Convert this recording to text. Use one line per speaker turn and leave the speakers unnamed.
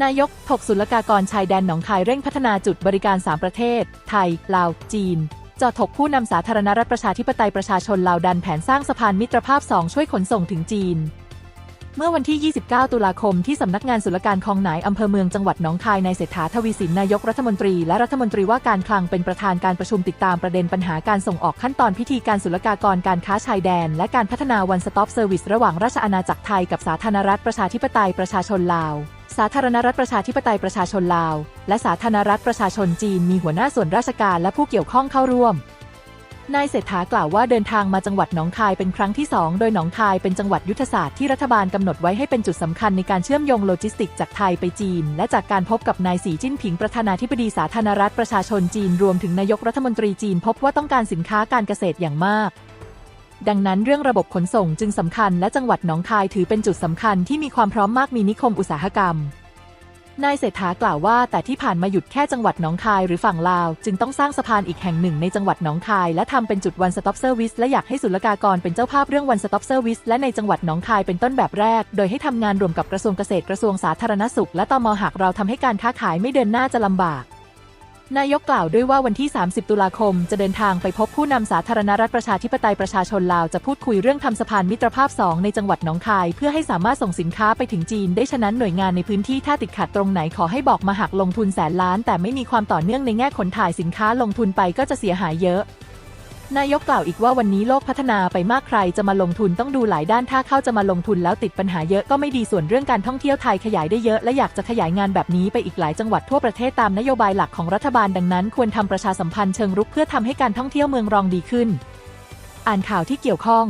นายกถกศุลกากรชายแดนหนองคายเร่งพัฒนาจุดบริการ 3 ประเทศ ไทย ลาว จีนจอถกผู้นำสาธารณรัฐประชาธิปไตยประชาชนลาวดันแผนสร้างสะพานมิตรภาพ 2 ช่วยขนส่งถึงจีน เมื่อวันที่ 29 ตุลาคมที่สำนักงานศุลการคลองหนายอำเภอเมืองจังหวัดหนองคายนายเศรษฐาทวีสินนายกรัฐมนตรีและรัฐมนตรีว่าการคลังเป็นประธานการประชุมติดตามประเด็นปัญหาการส่งออกขั้นตอนพิธีการศุลกากรการค้าชายแดน และการพัฒนาวันสต็อปเซอร์วิสระหว่างราชอาณาจักรไทยกับสาธารณรัฐประชาธิปไตยประชาชนลาว สาธารณรัฐประชาธิปไตยประชาชนลาว และสาธารณรัฐประชาชนจีนมีหัวหน้าส่วนราชการและผู้เกี่ยวข้องเข้าร่วม นายเศรษฐากล่าวว่าเดินทางมาจังหวัดหนองคายเป็นครั้งที่ 2 โดยหนองคายเป็นจังหวัดยุทธศาสตร์ที่รัฐบาลกำหนดไว้ให้เป็นจุดสำคัญในการเชื่อมโยงโลจิสติกจากไทยไปจีน และจากการพบกับนายสีจิ้นผิงประธานาธิบดีสาธารณรัฐประชาชนจีนรวมถึงนายกรัฐมนตรีจีน พบว่าต้องการสินค้าการเกษตรอย่างมาก ดังนั้นเรื่องระบบขนส่งจึงสำคัญและจังหวัดหนองคายถือเป็นจุดสำคัญที่มีความพร้อมมากมีนิคมอุตสาหกรรมนายเศรษฐากล่าวว่าแต่ที่ผ่านมาหยุดแค่จังหวัดหนองคายหรือฝั่งลาว จึงต้องสร้างสะพานอีกแห่งหนึ่งในจังหวัดหนองคาย และทำเป็นจุด One Stop Service และอยากให้ศุลกากรเป็นเจ้าภาพเรื่อง One Stop Service และในจังหวัดหนองคายเป็นต้นแบบแรก โดยให้ทำงานรวมกับกระทรวงเกษตรกระทรวงสาธารณสุข และตมหากเราทำให้การค้าขายไม่เดินหน้าจะลำบาก นายกกล่าวด้วยว่าวันที่ 30 ตุลาคม จะเดินทางไปพบผู้นำสาธารณรัฐประชาธิปไตยประชาชนลาวจะพูดคุยเรื่องทำสะพานมิตรภาพ 2 ในจังหวัดหนองคาย เพื่อให้สามารถส่งสินค้าไปถึงจีน ได้ฉะนั้นหน่วยงานในพื้นที่ถ้าติดขัดตรงไหนขอให้บอกมาหักลงทุนแสนล้าน แต่ไม่มีความต่อเนื่องในแง่ขนถ่ายสินค้าลงทุนไปก็จะเสียหายเยอะ นายกกล่าวอีกว่าวันนี้โลกพัฒนาไปมากใครจะมาลงทุนต้องดูหลายด้านถ้าเข้าจะมาลงทุนแล้วติดปัญหาเยอะก็ไม่ดีส่วนเรื่องการท่องเที่ยวไทยขยายได้เยอะและอยากจะขยายงานแบบนี้ไปอีกหลายจังหวัดทั่วประเทศตามนโยบายหลักของรัฐบาลดังนั้น ควรทำประชาสัมพันธ์เชิงรุกเพื่อทำให้การท่องเที่ยวเมืองรองดีขึ้น อ่านข่าวที่เกี่ยวข้อง